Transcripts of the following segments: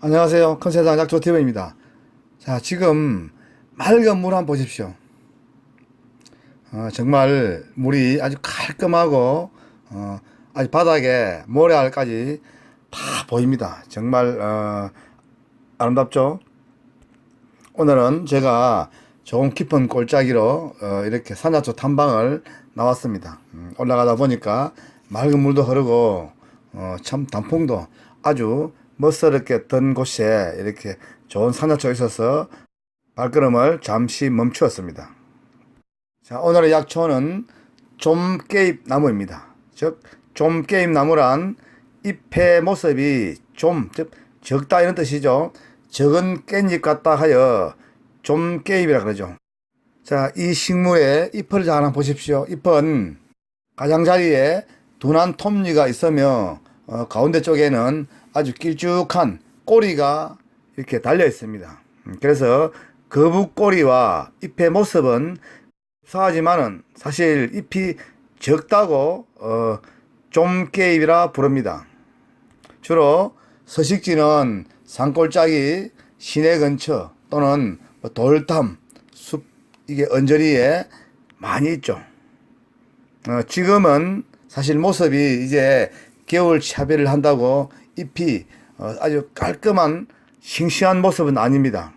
안녕하세요. 큰 세상 약초TV입니다. 자, 지금 맑은 물 한번 보십시오. 어, 정말 물이 아주 깔끔하고, 어, 아주 바닥에 모래알까지 다 보입니다. 정말, 어, 아름답죠? 오늘은 제가 조금 깊은 골짜기로, 어, 이렇게 산야초 탐방을 나왔습니다. 음, 올라가다 보니까 맑은 물도 흐르고, 어, 참 단풍도 아주 멋스럽게 던 곳에 이렇게 좋은 산야초가 있어서 발걸음을 잠시 멈추었습니다. 자, 오늘의 약초는 좀깨잎 나무입니다. 즉, 좀깨잎 나무란 잎의 모습이 좀, 즉, 적다 이런 뜻이죠. 적은 깻잎 같다 하여 좀깨잎이라 그러죠. 자, 이 식물의 잎을 잘 한번 보십시오. 잎은 가장자리에 둔한 톱니가 있으며 어, 가운데 쪽에는 아주 길쭉한 꼬리가 이렇게 달려 있습니다. 음, 그래서 거북 꼬리와 잎의 모습은 사하지만은 사실 잎이 적다고 어, 좀깨잎이라 부릅니다. 주로 서식지는 산골짜기, 시내 근처 또는 뭐 돌담, 숲 이게 언저리에 많이 있죠. 어, 지금은 사실 모습이 이제 겨울 차별을 한다고 잎이 어, 아주 깔끔한 싱싱한 모습은 아닙니다.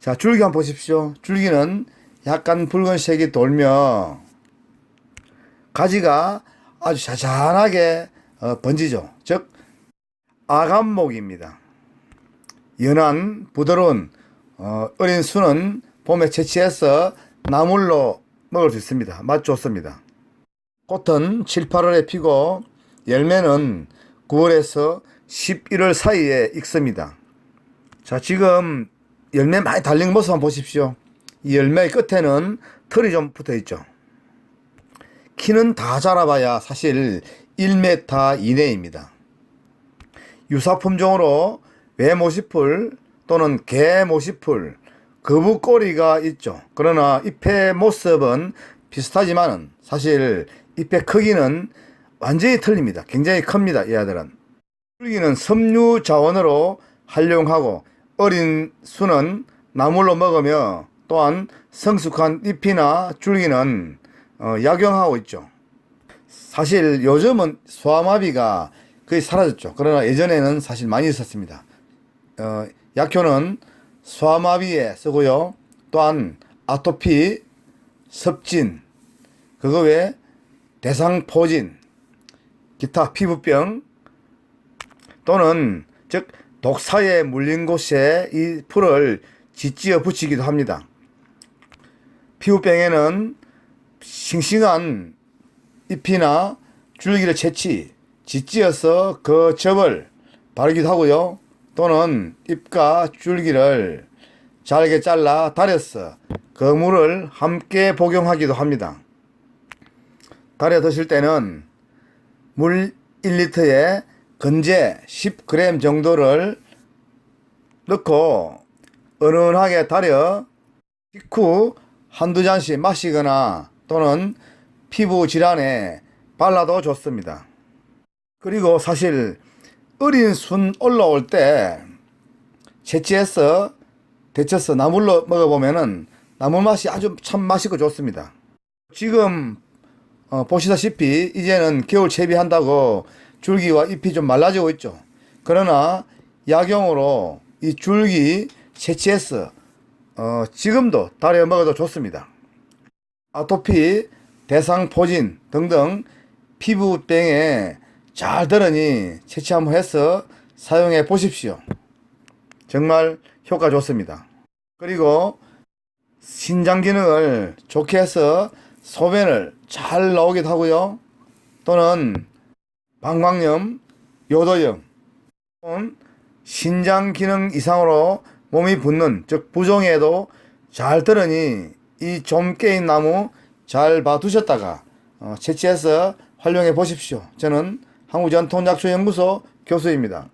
자, 줄기 한번 보십시오. 줄기는 약간 붉은색이 돌며 가지가 아주 자잘하게 어, 번지죠. 즉 아감목입니다. 연한 부드러운 어, 어린 순은 봄에 채취해서 나물로 먹을 수 있습니다. 맛 좋습니다. 꽃은 7, 8월에 피고 열매는 9월에서 11월 사이에 익습니다. 자, 지금 열매 많이 달린 모습 한번 보십시오. 이 열매 끝에는 털이 좀 붙어 있죠. 키는 다 자라봐야 사실 1m 이내입니다. 유사 품종으로 외모시풀 또는 개모시풀, 거북꼬리가 있죠. 그러나 잎의 모습은 비슷하지만은 사실 잎의 크기는 완전히 틀립니다. 굉장히 큽니다. 이 아들은. 줄기는 섬유 자원으로 활용하고 어린 수는 나물로 먹으며 또한 성숙한 잎이나 줄기는 어, 약용하고 있죠. 사실 요즘은 소아마비가 거의 사라졌죠. 그러나 예전에는 사실 많이 있었습니다. 어, 약효는 소아마비에 쓰고요. 또한 아토피, 섭진, 그거 외에 대상포진, 기타 피부병 또는 즉 독사에 물린 곳에 이 풀을 짓지어 붙이기도 합니다. 피부병에는 싱싱한 잎이나 줄기를 채취, 짓지어서 그 접을 바르기도 하고요. 또는 잎과 줄기를 잘게 잘라 달여서 그 물을 함께 복용하기도 합니다. 달여 드실 때는 물 1리터에 건제 10g 정도를 넣고 은은하게 달여 식후 한두 잔씩 마시거나 또는 피부 질환에 발라도 좋습니다. 그리고 사실 어린 순 올라올 때 채취해서 데쳐서 나물로 먹어보면은 나물 맛이 아주 참 맛있고 좋습니다. 지금 어, 보시다시피 이제는 겨울 채비한다고 줄기와 잎이 좀 말라지고 있죠. 그러나 약용으로 이 줄기 채취해서 어, 지금도 달여 먹어도 좋습니다. 아토피, 대상포진 등등 피부병에 잘 들으니 채취 한번 해서 사용해 보십시오. 정말 효과 좋습니다. 그리고 신장 기능을 좋게 해서 소변을 잘 나오기도 하고요. 또는 방광염, 요도염, 또는 신장 기능 이상으로 몸이 붓는 즉 부종에도 잘 들으니 이 좀 깨인 나무 잘 봐두셨다가 어, 채취해서 활용해 보십시오. 저는 한국전통약초연구소 교수입니다.